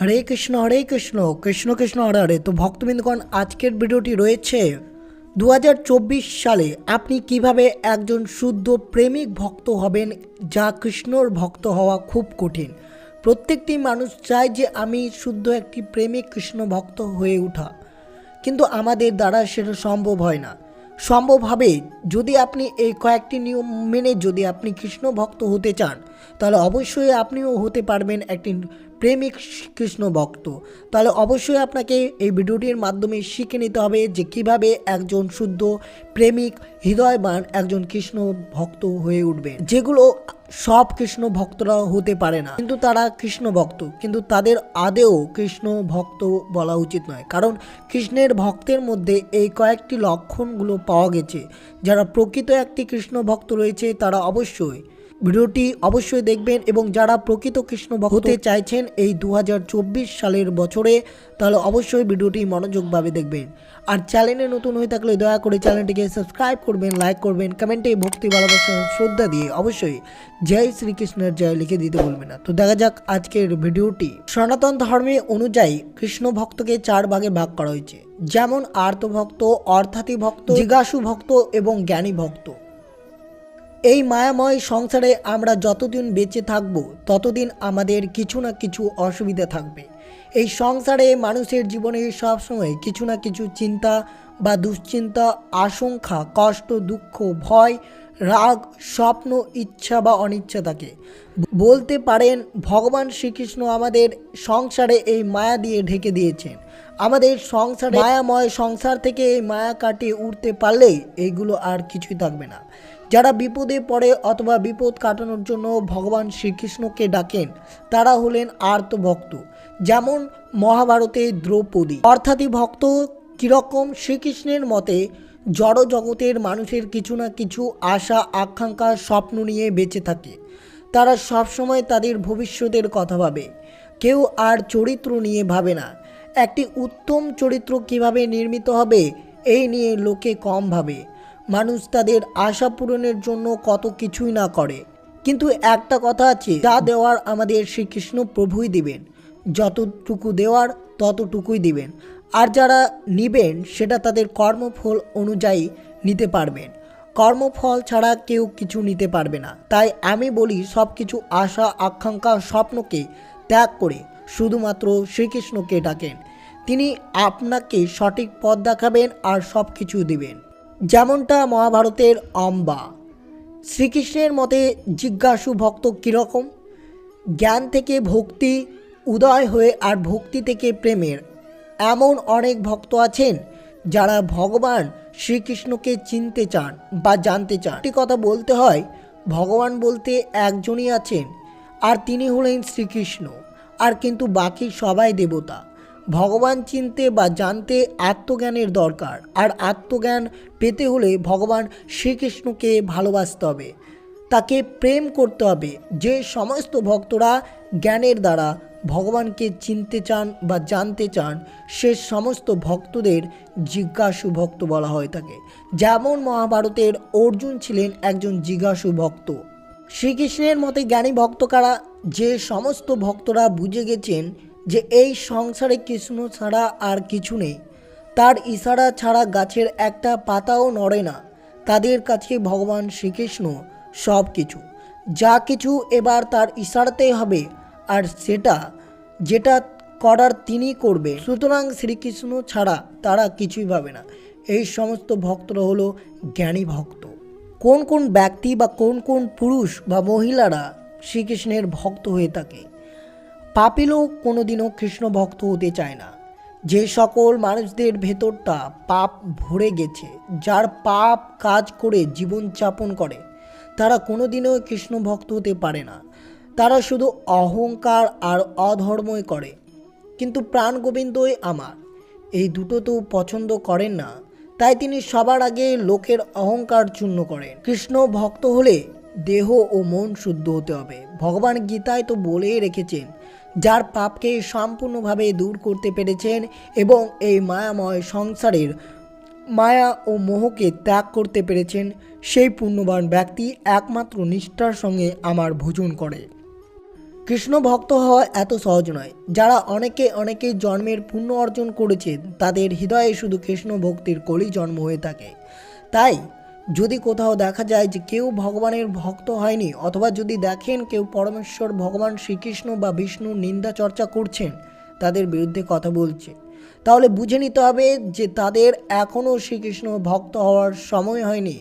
হরে কৃষ্ণ হরে কৃষ্ণ কৃষ্ণ কৃষ্ণ, হরে হরে। তো ভক্তবৃন্দগণ আজকের ভিডিওটি রয়েছে দু হাজার চব্বিশ সালে আপনি কীভাবে একজন শুদ্ধ প্রেমিক ভক্ত হবেন যা কৃষ্ণর ভক্ত হওয়া খুব কঠিন? প্রত্যেকটি মানুষ চায় যে আমি শুদ্ধ একটি প্রেমিক কৃষ্ণ ভক্ত হয়ে ওঠা কিন্তু আমাদের দ্বারা সেটা সম্ভব হয় না। সম্ভব হবে যদি আপনি এই কয়েকটি নিয়ম মেনে যদি আপনি কৃষ্ণ ভক্ত হতে চান, তাহলে অবশ্যই আপনিও হতে পারবেন একটি প্রেমিক কৃষ্ণ ভক্ত। তাহলে অবশ্যই আপনাকে এই ভিডিওটির মাধ্যমে শিখে নিতে হবে যে কীভাবে একজন শুদ্ধ প্রেমিক, হৃদয়বান একজন কৃষ্ণ ভক্ত হয়ে উঠবে। যেগুলো সব কৃষ্ণ ভক্তরা হতে পারে না। কিন্তু তারা কৃষ্ণ ভক্ত, কিন্তু তাদের আদেও কৃষ্ণ ভক্ত বলা উচিত নয়। কারণ কৃষ্ণের ভক্তের মধ্যে এই কয়েকটি লক্ষণগুলো পাওয়া গেছে। যারা প্রকৃত একটি কৃষ্ণ ভক্ত রয়েছে, তারা অবশ্যই ভিডিওটি অবশ্যই দেখবেন এবং যারা প্রকৃত কৃষ্ণ ভক্ত হতে চাইছেন এই দু হাজার চব্বিশ সালের বছরে, তাহলে অবশ্যই ভিডিওটি মনোযোগভাবে দেখবেন। আর চ্যানেলে নতুন হয়ে থাকলে দয়া করে চ্যানেলটিকে সাবস্ক্রাইব করবেন, লাইক করবেন, কমেন্টে ভক্তি, ভালোবাসা, শ্রদ্ধা দিয়ে অবশ্যই জয় শ্রীকৃষ্ণের জয় লিখে দিতে বলবেন না। তো দেখা যাক আজকের ভিডিওটি। সনাতন ধর্মে অনুযায়ী কৃষ্ণ ভক্তকে চার ভাগে ভাগ করা হয়েছে। যেমন আর্ত ভক্ত অর্থাৎ ভক্ত জিজ্ঞাসু ভক্ত এবং জ্ঞানী ভক্ত এই মায়াময় সংসারে আমরা যতদিন বেঁচে থাকব, ততদিন আমাদের কিছু না কিছু অসুবিধা থাকবে। এই সংসারে মানুষের জীবনে সবসময় কিছু না কিছু চিন্তা বা দুশ্চিন্তা, আশঙ্কা, কষ্ট, দুঃখ, ভয়, রাগ, স্বপ্ন, ইচ্ছা বা অনিচ্ছা থাকে। বলতে পারেন, ভগবান শ্রীকৃষ্ণ আমাদের সংসারে এই মায়া দিয়ে ঢেকে দিয়েছেন। আমাদের সংসারে মায়াময় সংসার থেকে এই মায়া কাটিয়ে উঠতে পারলেই এইগুলো আর কিছুই থাকবে না। যারা বিপদে পড়ে অথবা বিপদ কাটানোর জন্য ভগবান শ্রীকৃষ্ণকে ডাকেন, তারা হলেন আর্ত ভক্ত, যেমন মহাভারতে দ্রৌপদী। অর্থাৎই ভক্ত কীরকম শ্রীকৃষ্ণের মতে জড় জগতের মানুষের কিছু না কিছু আশা, আকাঙ্ক্ষা, স্বপ্ন নিয়ে বেঁচে থাকে। তারা সবসময় তাদের ভবিষ্যতের কথা ভাবে। কেউ আর চরিত্র নিয়ে ভাবে না। একটি উত্তম চরিত্র কীভাবে নির্মিত হবে, এই নিয়ে লোকে কম ভাবে। মানুষ তাদের আশা পূরণের জন্য কত কিছুই না করে। কিন্তু একটা কথা আছে, যা দেওয়ার আমাদের শ্রীকৃষ্ণ প্রভুই দিবেন। যতটুকু দেওয়ার, ততটুকুই দিবেন। আর যারা নিবেন, সেটা তাদের কর্মফল অনুযায়ী নিতে পারবেন। কর্মফল ছাড়া কেউ কিছু নিতে পারবে না। তাই আমি বলি সব কিছু আশা, আকাঙ্ক্ষা, স্বপ্নকে ত্যাগ করে শুধুমাত্র শ্রীকৃষ্ণকে ডাকেন। তিনি আপনাকে সঠিক পথ দেখাবেন আর সব কিছু দিবেন। যেমনটা মহাভারতের অম্বা শ্রীকৃষ্ণের মতে জিজ্ঞাসু ভক্ত কীরকম? জ্ঞান থেকে ভক্তি, উদয় হয়ে আর ভক্তি থেকে প্রেমের। এমন অনেক ভক্ত আছেন যারা ভগবান শ্রীকৃষ্ণকে চিনতে চান বা জানতে চান। একটি কথা বলতে হয়, ভগবান বলতে একজনই আছেন, আর তিনি হলেন শ্রীকৃষ্ণ, আর কিন্তু বাকি সবাই দেবতা। ভগবান চিনতে বা জানতে আত্মজ্ঞানের দরকার। আর আত্মজ্ঞান পেতে হলে ভগবান শ্রীকৃষ্ণকে ভালোবাসতে হবে। তাকে প্রেম করতে হবে। যে সমস্ত ভক্তরা জ্ঞানের দ্বারা ভগবানকে চিনতে চান বা জানতে চান, সে সমস্ত ভক্তদের জিজ্ঞাসু ভক্ত বলা হয়ে থাকে। যেমন মহাভারতের অর্জুন ছিলেন একজন জিজ্ঞাসু ভক্ত। শ্রীকৃষ্ণের মতে জ্ঞানী ভক্ত কারা? যে সমস্ত ভক্তরা বুঝে গেছেন যে এই সংসারে কৃষ্ণ ছাড়া আর কিছু নেই। তার ইশারা ছাড়া গাছের একটা পাতাও নড়ে না। তাদের কাছে ভগবান শ্রীকৃষ্ণ সব কিছু। যা কিছু এবার তার ইশারাতেই হবে আর সেটা যেটা করার তিনি করবে। সুতরাং শ্রীকৃষ্ণ ছাড়া তারা কিছুই ভাবে না। এই সমস্ত ভক্তরা হলো জ্ঞানী ভক্ত। কোন কোন ব্যক্তি বা কোন কোন পুরুষ বা মহিলারা শ্রীকৃষ্ণের ভক্ত হয়ে থাকে? পাপিলও কোনোদিনও কৃষ্ণ ভক্ত হতে চায় না। যে সকল মানুষদের ভেতরটা পাপ ভরে গেছে, যার পাপ কাজ করে জীবনযাপন করে, তারা কোনোদিনও কৃষ্ণ ভক্ত হতে পারে না। তারা শুধু অহংকার আর অধর্মই করে। কিন্তু প্রাণ গোবিন্দই আমার। এই দুটো তো পছন্দ করেন না, তাই তিনি সবার আগে লোকের অহংকার চূর্ণ করেন। কৃষ্ণ ভক্ত হলে দেহ ও মন শুদ্ধ হতে হবে। ভগবান গীতায় তো বলেই রেখেছেন যার পাপকে সম্পূর্ণভাবে দূর করতে পেরেছেন এবং এই মায়াময় সংসারের মায়া ও মোহকে ত্যাগ করতে পেরেছেন, সেই পুণ্যবান ব্যক্তি একমাত্র নিষ্ঠার সঙ্গে আমার ভোজন করে। কৃষ্ণ ভক্ত হওয়া এত সহজ নয়। যারা অনেকে অনেকে জন্মের পুণ্য অর্জন করেছেন তাদের হৃদয়ে শুধু কৃষ্ণ ভক্তির কলি জন্ম হয়ে থাকে। তাই যদি কোথাও দেখা যায় যে কেউ ভগবানের ভক্ত হয়নি অথবা যদি দেখেন কেউ পরমেশ্বর, ভগবান শ্রীকৃষ্ণ বা বিষ্ণুর নিন্দা চর্চা করছেন, তাদের বিরুদ্ধে কথা বলছে। তাহলে বুঝে নিতে হবে যে তাদের এখনও শ্রীকৃষ্ণ ভক্ত হওয়ার সময় হয়নি।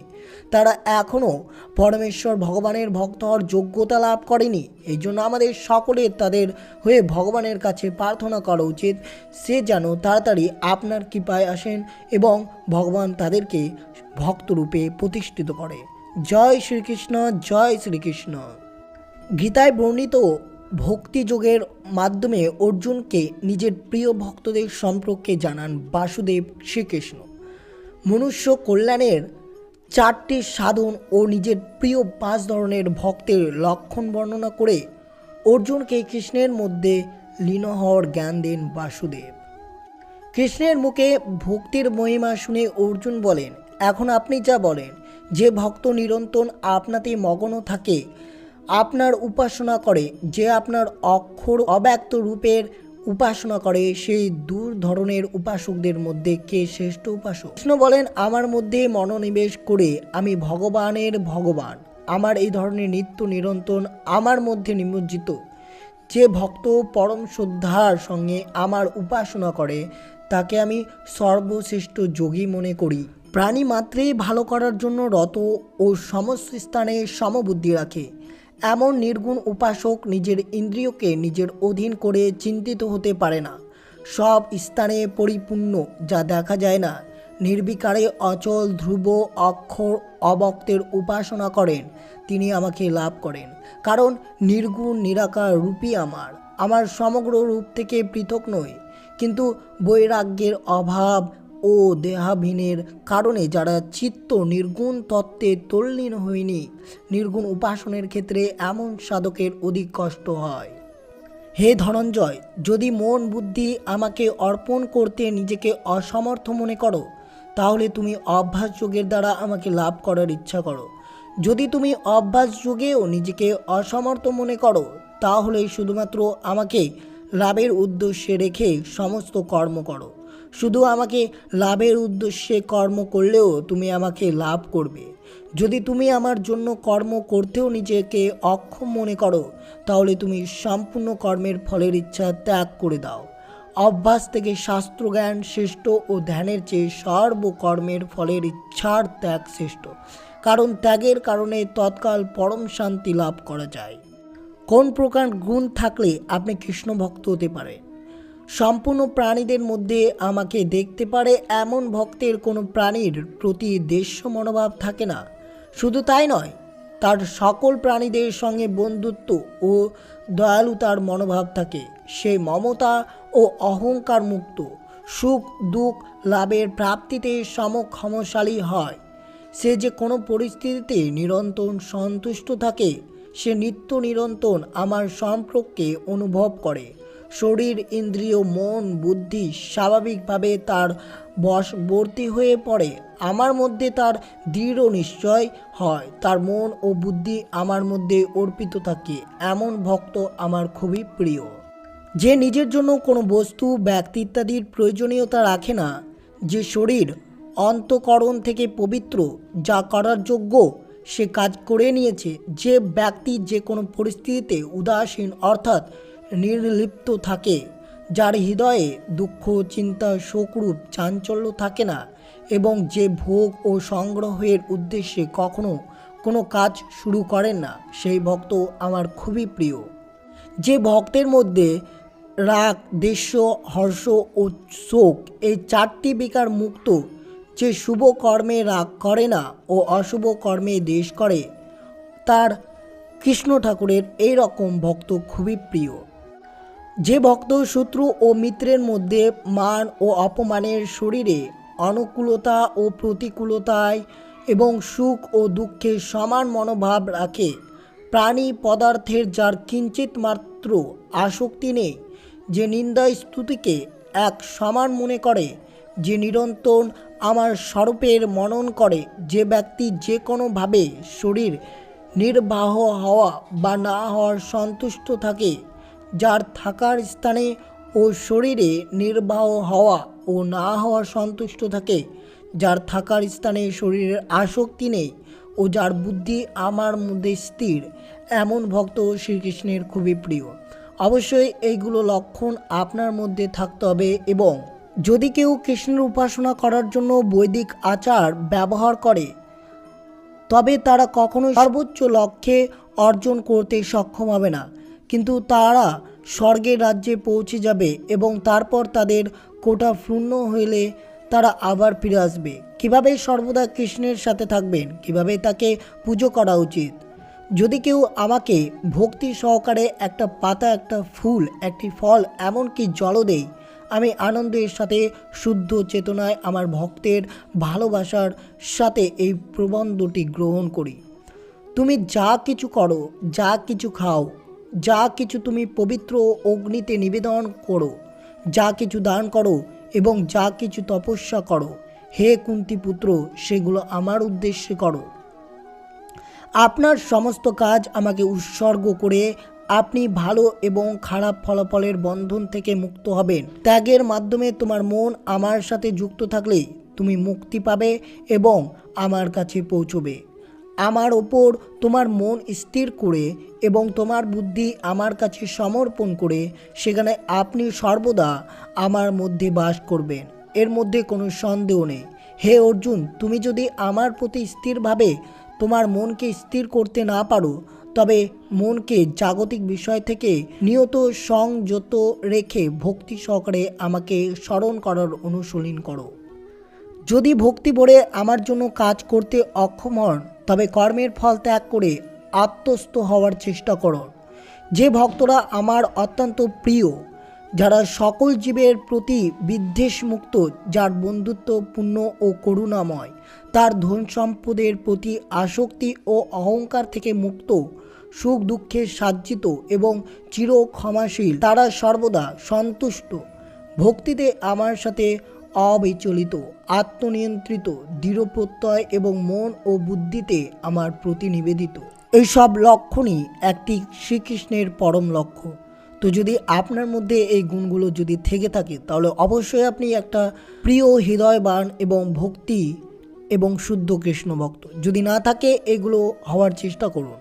তারা এখনও পরমেশ্বর ভগবানের ভক্ত হওয়ার যোগ্যতা লাভ করেনি। এই জন্য আমাদের সকলের তাদের হয়ে ভগবানের কাছে প্রার্থনা করা উচিত। সে যেন তাড়াতাড়ি আপনার কৃপায় আসেন এবং ভগবান তাদেরকে ভক্তরূপে প্রতিষ্ঠিত করে। জয় শ্রীকৃষ্ণ জয় শ্রীকৃষ্ণ। গীতায় বর্ণিত ভক্তিযোগের মাধ্যমে অর্জুনকে নিজের প্রিয় ভক্তদের সম্পর্কে জানান বাসুদেব শ্রীকৃষ্ণ। মনুষ্য কল্যাণের চারটি সাধন ও নিজের প্রিয় পাঁচ ধরনের ভক্তের লক্ষণ বর্ণনা করে অর্জুনকে কৃষ্ণের মধ্যে লীন হওয়ার জ্ঞান দেন বাসুদেব। কৃষ্ণের মুখে ভক্তির মহিমা শুনে অর্জুন বলেন, এখন আপনি যা বলেন, যে ভক্ত নিরন্তর আপনাতে মগ্ন থাকে, আপনার উপাসনা করে, যে আপনার অক্ষর অব্যক্ত রূপের উপাসনা করে, সেই দূর ধরনের উপাসকদের মধ্যে কে শ্রেষ্ঠ উপাসক? কৃষ্ণ বলেন, আমার মধ্যে মনোনিবেশ করে আমি ভগবানের ভগবান। আমার এই ধরনের নিত্য নিরন্তন আমার মধ্যে নিমজ্জিত। যে ভক্ত পরম শ্রদ্ধার সঙ্গে আমার উপাসনা করে, তাকে আমি সর্বশ্রেষ্ঠ যোগী মনে করি। প্রাণী মাত্রেই ভালো করার জন্য রত ও সমস্ত স্থানে সমবুদ্ধি রাখে। এমন নির্গুণ উপাসক নিজের ইন্দ্রিয়কে নিজের অধীন করে চিন্তিত হতে পারে না। সব স্থানে পরিপূর্ণ, যা দেখা যায় না। নির্বিকারে অচল, ধ্রুব, অক্ষর, অবক্তের উপাসনা করেন। তিনি আমাকে লাভ করেন, কারণ নির্গুণ, নিরাকার রূপই আমার। আমার সমগ্র রূপ থেকে পৃথক নয় কিন্তু বৈরাগ্যের অভাব ও দেহাভীনের কারণে যারা চিত্ত নির্গুণ তত্ত্বে তল্লীন হয়নি, নির্গুণ উপাসনের ক্ষেত্রে এমন সাধকের অধিক কষ্ট হয়। হে ধনঞ্জয়, যদি মন বুদ্ধি আমাকে অর্পণ করতে নিজেকে অসমর্থ মনে করো, তাহলে তুমি অভ্যাস যোগের দ্বারা আমাকে লাভ করার ইচ্ছা করো। যদি তুমি অভ্যাস যোগেও নিজেকে অসমর্থ মনে করো তাহলে শুধুমাত্র আমাকে লাভের উদ্দেশ্যে রেখে সমস্ত কর্ম করো। শুধু আমাকে লাভের উদ্দেশ্যে কর্ম করলেও তুমি আমাকে লাভ করবে। যদি তুমি আমার জন্য কর্ম করতেও নিজেকে অক্ষম মনে করো, তাহলে তুমি সম্পূর্ণ কর্মের ফলের ইচ্ছা ত্যাগ করে দাও। অভ্যাস থেকে শাস্ত্রজ্ঞান শ্রেষ্ঠ ও ধ্যানের চেয়ে সর্বকর্মের ফলের ইচ্ছার ত্যাগ শ্রেষ্ঠ, কারণ ত্যাগের কারণে তৎকাল পরম শান্তি লাভ করা যায়। কোন প্রকার গুণ থাকলে আপনি কৃষ্ণ ভক্ত হতে পারেন সম্পূর্ণ প্রাণীদের মধ্যে আমাকে দেখতে পারে এমন ভক্তের কোনো প্রাণীর প্রতি দেশ্য মনোভাব থাকে না। শুধু তাই নয়, তার সকল প্রাণীদের সঙ্গে বন্ধুত্ব ও দয়ালুতার মনোভাব থাকে। সে মমতা ও অহংকার মুক্ত, সুখ, দুঃখ, লাভের প্রাপ্তিতে সমক্ষমশালী হয়। সে যে কোনো পরিস্থিতিতে নিরন্তর সন্তুষ্ট থাকে, সে নিত্য নিরন্তর আমার সম্পর্কে অনুভব করে। শরীর, ইন্দ্রিয়, মন, বুদ্ধি স্বাভাবিকভাবে তার বশবর্তী হয়ে পড়ে। আমার মধ্যে তার দৃঢ় নিশ্চয় হয়। তার মন ও বুদ্ধি আমার মধ্যে অর্পিত থাকে। এমন ভক্ত আমার খুবই প্রিয়। যে নিজের জন্য কোনো বস্তু, ব্যক্তি ইত্যাদির প্রয়োজনীয়তা রাখে না। যে শরীর অন্তকরণ থেকে পবিত্র, যা করার যোগ্য, সে কাজ করে নিয়েছে। যে ব্যক্তি যে কোনো পরিস্থিতিতে উদাসীন, অর্থাৎ নির্লিপ্ত থাকে, যার হৃদয়ে দুঃখ, চিন্তা, শোকরূপ, চাঞ্চল্য থাকে না এবং যে ভোগ ও সংগ্রহের উদ্দেশ্যে কখনো কোনো কাজ শুরু করেন না, সেই ভক্ত আমার খুবই প্রিয়। যে ভক্তের মধ্যে রাগ দেশ্য হর্ষ ও শোক এই চারটি বিকার মুক্ত, যে শুভ কর্মে রাগ করে না ও অশুভ কর্মে দেশ করে, তার কৃষ্ণ ঠাকুরের এই রকম ভক্ত খুবই প্রিয়। যে ভক্ত শত্রু ও মিত্রের মধ্যে মান ও অপমানের শরীরে অনুকূলতা ও প্রতিকূলতায় এবং সুখ ও দুঃখে সমান মনোভাব রাখে, প্রাণী পদার্থের যার কিঞ্চিত মাত্র আসক্তি নেই, যে নিন্দা স্তুতিকে এক সমান মনে করে, যে নিরন্তর আমার স্বরূপের মনন করে, যে ব্যক্তি যে কোনোভাবে শরীর নির্বাহ হওয়া বা না হওয়ার সন্তুষ্ট থাকে যার থাকার স্থানে ও শরীরে নির্বাহ হওয়া ও না হওয়া সন্তুষ্ট থাকে, যার থাকার স্থানে শরীরের আসক্তি নেই ও যার বুদ্ধি আমার মধ্যে স্থির, এমন ভক্ত শ্রীকৃষ্ণের খুবই প্রিয়। অবশ্যই এইগুলো লক্ষণ আপনার মধ্যে থাকতে হবে এবং যদি কেউ কৃষ্ণের উপাসনা করার জন্য বৈদিক আচার ব্যবহার করে, তবে তারা কখনো সর্বোচ্চ লক্ষ্যে অর্জন করতে সক্ষম হবে না। কিন্তু তারা স্বর্গের রাজ্যে পৌঁছে যাবে এবং তারপর তাদের কোটা পূর্ণ হইলে তারা আবার ফিরে আসবে। কীভাবে সর্বদা কৃষ্ণের সাথে থাকবেন? কীভাবে তাকে পুজো করা উচিত? যদি কেউ আমাকে ভক্তি সহকারে একটা পাতা, একটা ফুল, একটি ফল, এমনকি জলও দেয়, আমি আনন্দের সাথে, শুদ্ধ চেতনায় আমার ভক্তের ভালোবাসার সাথে এই প্রবন্ধটি গ্রহণ করি। তুমি যা কিছু করো, যা কিছু খাও যা কিছু তুমি পবিত্র অগ্নিতে নিবেদন করো, যা কিছু দান করো এবং যা কিছু তপস্যা করো, হে কুন্তি পুত্র সেগুলো আমার উদ্দেশ্যে করো। আপনার সমস্ত কাজ আমাকে উৎসর্গ করে আপনি ভালো এবং খারাপ ফলাফলের বন্ধন থেকে মুক্ত হবেন। ত্যাগের মাধ্যমে তোমার মন আমার সাথে যুক্ত থাকলে তুমি মুক্তি পাবে এবং আমার কাছে পৌঁছবে। আমার ওপর তোমার মন স্থির করে এবং তোমার বুদ্ধি আমার কাছে সমর্পণ করে, সেখানে আপনি সর্বদা আমার মধ্যে বাস করবেন। এর মধ্যে কোনো সন্দেহ নেই। হে অর্জুন, তুমি যদি আমার প্রতি স্থিরভাবে তোমার মনকে স্থির করতে না পারো, তবে মনকে জাগতিক বিষয় থেকে নিয়ত সংযত রেখে ভক্তি সহকারে আমাকে স্মরণ করার অনুশীলন করো। যদি ভক্তি ভরে আমার জন্য কাজ করতে অক্ষম হন, তবে কর্মের ফল ত্যাগ করে আত্মস্থ হওয়ার চেষ্টা করুন। যে ভক্তরা আমার অত্যন্ত প্রিয়, যারা সকল জীবের প্রতি বিদ্বেষমুক্ত, যার বন্ধুত্বপূর্ণ ও করুণাময়, তার ধন সম্পদের প্রতি আসক্তি ও অহংকার থেকে মুক্ত, সুখ দুঃখে সাজ্জিত এবং চির ক্ষমাশীল তারা সর্বদা সন্তুষ্ট। ভক্তিতে আমার সাথে অবিচলিত, আত্মনিয়ন্ত্রিত, দৃঢ় প্রত্যয় এবং মন ও বুদ্ধিতে আমার প্রতি নিবেদিত এই সব লক্ষণই একটি শ্রীকৃষ্ণের পরম লক্ষ্য। তো যদি আপনার মধ্যে এই গুণগুলো যদি থেকে থাকে, তাহলে অবশ্যই আপনি একটা প্রিয় হৃদয়বান এবং ভক্তি এবং শুদ্ধ কৃষ্ণ ভক্ত। যদি না থাকে, এগুলো হওয়ার চেষ্টা করুন।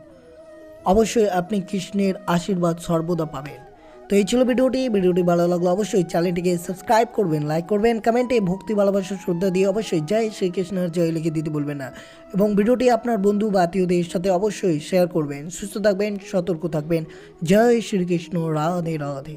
অবশ্যই আপনি কৃষ্ণের আশীর্বাদ সর্বদা পাবেন। তো এই ছিল ভিডিওটি। ভিডিওটি ভালো লাগল অবশ্যই চ্যানেলটিকে সাবস্ক্রাইব করবেন, লাইক করবেন, কমেন্টে ভক্তি, ভালোবাসা, শ্রদ্ধা দিয়ে অবশ্যই জয় শ্রীকৃষ্ণের জয় লিখে দিতে বলবেন না। এবং ভিডিওটি আপনার বন্ধু বা আত্মীয়দের সাথে অবশ্যই শেয়ার করবেন। সুস্থ থাকবেন, সতর্ক থাকবেন। জয় শ্রীকৃষ্ণ, রাধে রাধে।